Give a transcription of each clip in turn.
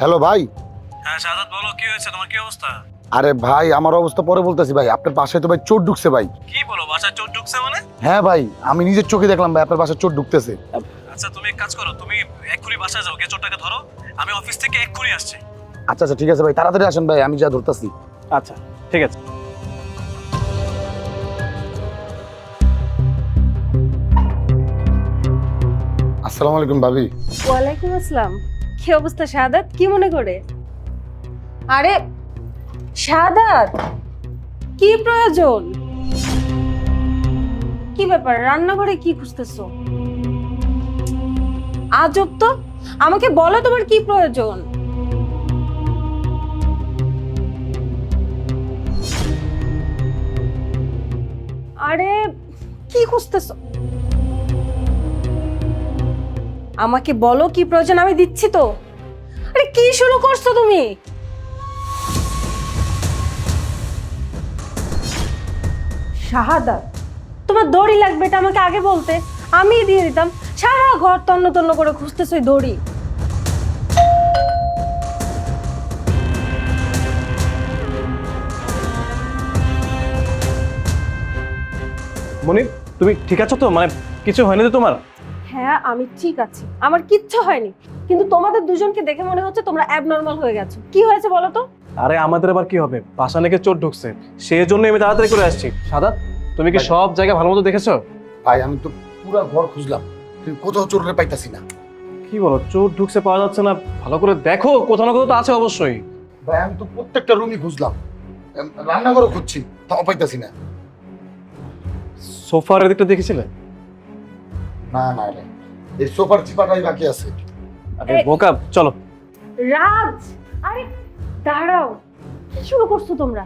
Hello ভাই। হ্যাঁ সাদাত বলো কি হয়েছে? তোমার কি অবস্থা? আরে ভাই আমার অবস্থা পরে বলতেছি ভাই আপনার বাসায় তো ভাই চোর ঢুকছে ভাই। কি বলো বাসায় চোর ঢুকছে মানে? হ্যাঁ ভাই আমি নিজের চোখে দেখলাম ভাই আপনার বাসায় চোর ঢুকতেছে। আচ্ছা তুমি এক কাজ করো তুমি এক্ষুনি বাসায় যাও গিয়ে চোরটাকে ধরো আমি অফিস থেকে এক্ষুনি আসছি। আচ্ছা আচ্ছা ঠিক আছে ভাই তাড়াতাড়ি আসেন ভাই আমি যা ধরতেছি। আচ্ছা ঠিক আছে। আসসালামু আলাইকুম ভাবি। ওয়ালাইকুম আসসালাম। কি অবস্থা, শাহাদাত? কি মনে করে? আরে, শাহাদাত! কি প্রয়োজন? কি ব্যাপার? রান্নাঘরে কি খুঁজতেছো? আজব তো! আমাকে বলো তোমার কি প্রয়োজন? আরে, কি খুঁজতেছো? আমাকে বলো কি প্রয়োজন, আমি দিচ্ছি তো। আরে কি শুরু করছ তুমি? শাহাদাত তোমার দড়ি লাগবে এটা আমাকে আগে বলতে। আমি দিয়ে দিতাম। সারা ঘর তন্ন তন্ন করে খুঁজতেছো ওই দড়ি। মনির তুমি ঠিক আছো তো? মানে কিছু হয়নি তো তোমার? হ্যাঁ আমি ঠিক আছি। আমার কিচ্ছু হয়নি। কিন্তু তোমাদের দুজনকে দেখে মনে হচ্ছে তোমরা অ্যাবনর্মাল হয়ে গেছো। কি হয়েছে বলো তো? আরে আমাদের আবার কি হবে? বাসা নাকি চোর ঢুকছে। সেই জন্য আমি তাড়াতাড়ি করে আসছি। সাদা তুমি কি সব জায়গা ভালো মতো দেখেছ? ভাই আমি তো পুরো ঘর খুঁজলাম। কিন্তু কোথাও চোরে পাইতাছি না। কি বলো চোর ঢুকছে পাওয়া যাচ্ছে না। ভালো করে দেখো কোথাও না কোথাও তো আছে অবশ্যই। ভাই আমি তো প্রত্যেকটা রুমই খুঁজলাম। রান্নাঘরও খুঁজছি তাও পাইতাছি না। সোফার এদিকটা দেখেছিলে? না না রে। এই সোফার চিপাটাই বাকি আছে। আরে বোকা চলো। রাজ আরে দাঁড়াও। কি শুরু করছ তোমরা?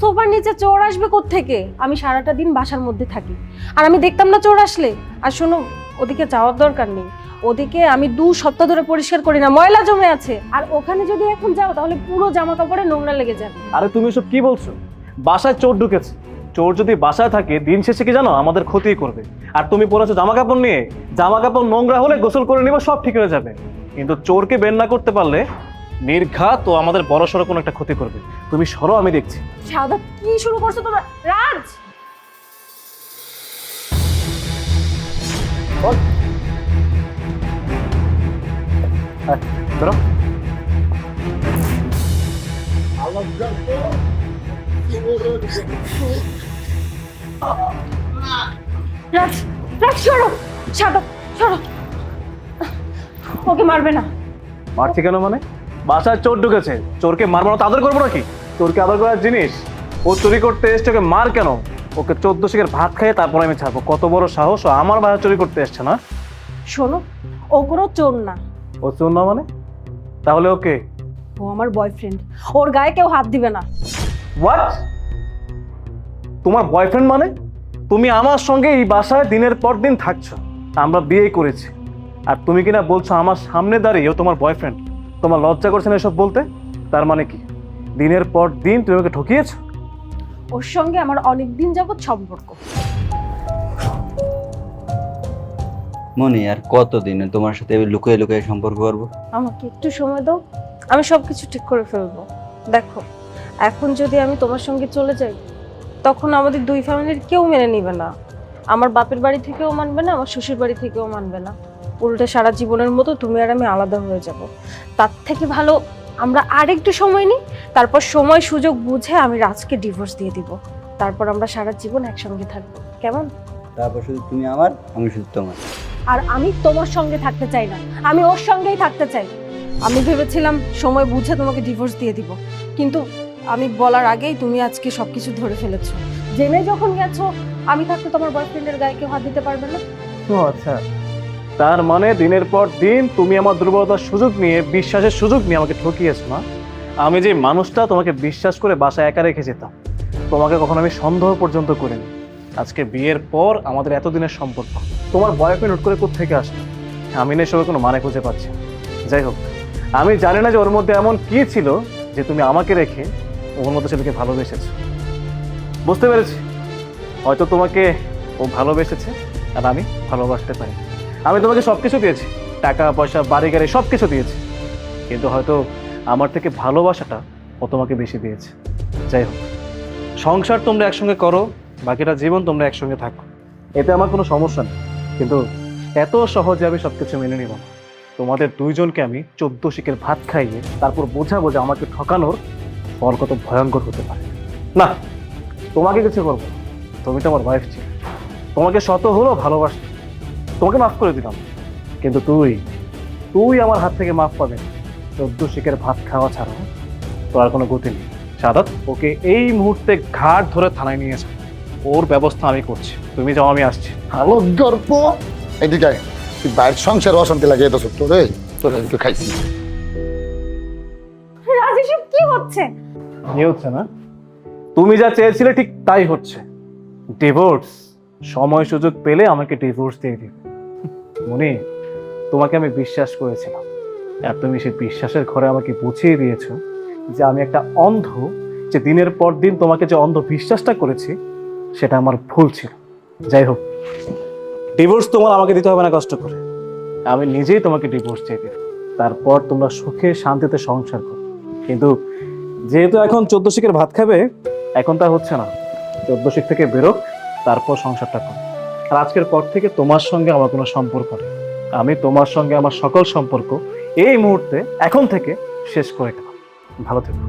সোফার নিচে চোর আসবে থেকে আমি সারাটা দিন বাসার মধ্যে থাকি। আর আমি দেখতাম না চোর আসলে। আর শোনো ওদিকে যাওয়ার দরকার নেই। ওদিকে আমি দু সপ্তাহ ধরে পরিষ্কার করি না। ময়লা জমে আছে। আর ওখানে যদি এখন যাও তাহলে পুরো জামা কাপড়ে নোংরা লেগে যাবে। আরে তুমি সব কি বলছো? বাসায় চোর ঢুকেছে। চোর যদি বাসায় থাকে দিন শেষে কি জানো? আমাদের ক্ষতি করবে। আর তুমি পরেছো জামা কাপড় নিয়ে জামা কাপড় নোংরা হলে গোসল করে নিবা সব ঠিক হয়ে যাবে। কিন্তু চোরকে বের না করতে পারলে নির্ঘাত ও আমাদের বড় সড়ো কোনো একটা ক্ষতি করবে। তুমি সরো আমি দেখছি। সাদা কি শুরু করছ তোমরা? রাজ! ধরো। রাজ রাজ সরো সাদা সরো। ওকে মারবে না। মারছি কেন মানে? বাসায় চোর ঢুকেছে। চোরকে মারবো না তো করব নাকি? চোরকে আদর করার জিনিস? ও চুরি করতে এসছে ওকে মার কেন? ওকে চোদ্দ শিখের ভাত খাইয়ে তারপর আমি ছাড়বো। কত বড় সাহস ও আমার বাসায় চুরি করতে এসছে না? শোনো ও কোনো চোর না। ও চোর না মানে? তাহলে ওকে ও আমার বয়ফ্রেন্ড ওর গায়ে কেউ হাত দিবে না। হোয়াট তোমার বয়ফ্রেন্ড মানে? তুমি আমার সঙ্গে এই বাসায় দিনের পর দিন থাকছো। আমরা বিয়ে করেছি। আর তুমি কিনা বলছো আমার সামনে দাঁড়িয়ে ও তোমার বয়ফ্রেন্ড তোমার লজ্জা করছে না এসব বলতে? তার মানে কি? দিনের পর দিন তুমি ওকে ঠকিয়েছো? ওর সঙ্গে আমার অনেক দিন যাবৎ সম্পর্ক। মনে আর কত কতদিনে তোমার সাথে আমি লুকিয়ে লুকিয়ে সম্পর্ক করব? আমাকে একটু সময় দাও। আমি সব কিছু ঠিক করে ফেলব। দেখো এখন যদি আমি তোমার সঙ্গে চলে যাই তখন আমাদের দুই ফ্যামিলির কেউ মেনে নেবে না। আমার বাপের বাড়ি থেকেও মানবে না আমার শ্বশুর বাড়ি থেকেও মানবে না। উল্টে সারা জীবনের মতো তুমি আর আমি আলাদা হয়ে যাব। তার থেকে ভালো আমরা আরেকটু সময় নিই তারপর সময় সুযোগ বুঝে আমি রাজকে ডিভোর্স দিয়ে দিব। তারপর আমরা সারা জীবন একসঙ্গে থাকব। কেমন? তারপর শুধু তুমি আমার আমি শুধু তোমার। আর আমি তোমার সঙ্গে থাকতে চাই না। আমি ওর সঙ্গেই থাকতে চাই। আমি ভেবেছিলাম সময় বুঝে তোমাকে ডিভোর্স দিয়ে দিব। কিন্তু আমি বলার আগেই তুমি আজকে সবকিছু ধরে ফেলেছো। জেনে যখন গেছো, আমি থাকতে তোমার বয়ফ্রেন্ডের গায়ে কেউ হাত দিতে পারবে না? ও আচ্ছা। তার মানে দিনের পর দিন তুমি আমার দুর্বলতার সুযোগ নিয়ে, বিশ্বাসের সুযোগ নিয়ে আমাকে ঠকিয়েছো, না? আমি যে মানুষটা তোমাকে বিশ্বাস করে বাসায় একা রেখে যেতাম, তোমাকে কখনো আমি সন্দেহ পর্যন্ত করিনি। আজকে বিয়ের পর আমাদের এতদিনের সম্পর্ক। তোমার বয়ফ্রেন্ড হুট করে কোথেকে আসলো? আমি না এসবের কোনো মানে খুঁজে পাচ্ছি। যাই হোক, আমি জানি না যে ওর মধ্যে এমন কি ছিল যে তুমি আমাকে রেখে ওর মধ্যে ছেলেকে ভালোবেসেছে। বুঝতে পেরেছি। হয়তো তোমাকে ও ভালোবেসেছে আর আমি ভালোবাসতে পারি। আমি তোমাকে সব কিছু দিয়েছি। টাকা, পয়সা, বাড়ি, গাড়ি সব কিছু দিয়েছি। কিন্তু হয়তো আমার থেকে ভালোবাসাটা ও তোমাকে বেশি দিয়েছে। যাই হোক, সংসার তোমরা একসঙ্গে করো, বাকিটা জীবন তোমরা একসঙ্গে থাকো। এতে আমার কোনো সমস্যা নেই। কিন্তু এত সহজে আমি সব কিছু মেনে নিব তোমাদের দুইজনকে আমি চোদ্দ শিকের ভাত খাইয়ে তারপর বোঝাবো যে আমাকে ঠকানোর ফল কত ভয়ঙ্কর হতে পারে। না তোমাকে কিছু করব তুমি তো আমার ওয়াইফ ছিল। তোমাকে শত হলো ভালোবাসি। তোমাকে মাফ করে দিলাম। কিন্তু তুই তুই আমার হাত থেকে মাফ পাবে চোদ্দ শিকের ভাত খাওয়া ছাড়া তোর আর কোনো গতি নেই। সাদাত ওকে এই মুহূর্তে ঘাট ধরে থানায় নিয়ে যাও ওর ব্যবস্থা আমি করছি। তুমি যাও আমি আসছি। ভালো গর্ব এদিকে। তুই বাইরের সংসার অশান্তি লাগে এটা সত্য রে তোর একটু খাইছি। রাজ এসব কি হচ্ছে? কি হচ্ছে না। তুমি যা চেয়েছিলে ঠিক তাই হচ্ছে। ডিভোর্স সময় সুযোগ পেলে আমাকে ডিভোর্স দিয়ে দিবে। মনে, তোমাকে আমি বিশ্বাস করেছিলাম। আর তুমি সেই বিশ্বাসের ঘরে আমাকে বুঝিয়ে দিয়েছ যে আমি একটা অন্ধ, যে দিনের পর দিন তোমাকে যে অন্ধ বিশ্বাসটা করেছি, সেটা আমার ভুল ছিল। যাই হোক ডিভোর্স তোমার আমাকে দিতে হবে না কষ্ট করে। আমি নিজেই তোমাকে ডিভোর্স চেয়ে দেব তারপর তোমরা সুখে শান্তিতে সংসার করো। কিন্তু যেহেতু এখন চোদ্দ শিখের ভাত খাবে, এখন তা হচ্ছে না। চোদ্দ শিখ থেকে বেরোক, তারপর সংসারটা কর। আর আজকের পর থেকে তোমার সঙ্গে আমার কোনো সম্পর্ক নেই। আমি তোমার সঙ্গে আমার সকল সম্পর্ক এই মুহূর্তে, এখন থেকে শেষ করে গেলাম ভালো থেকো।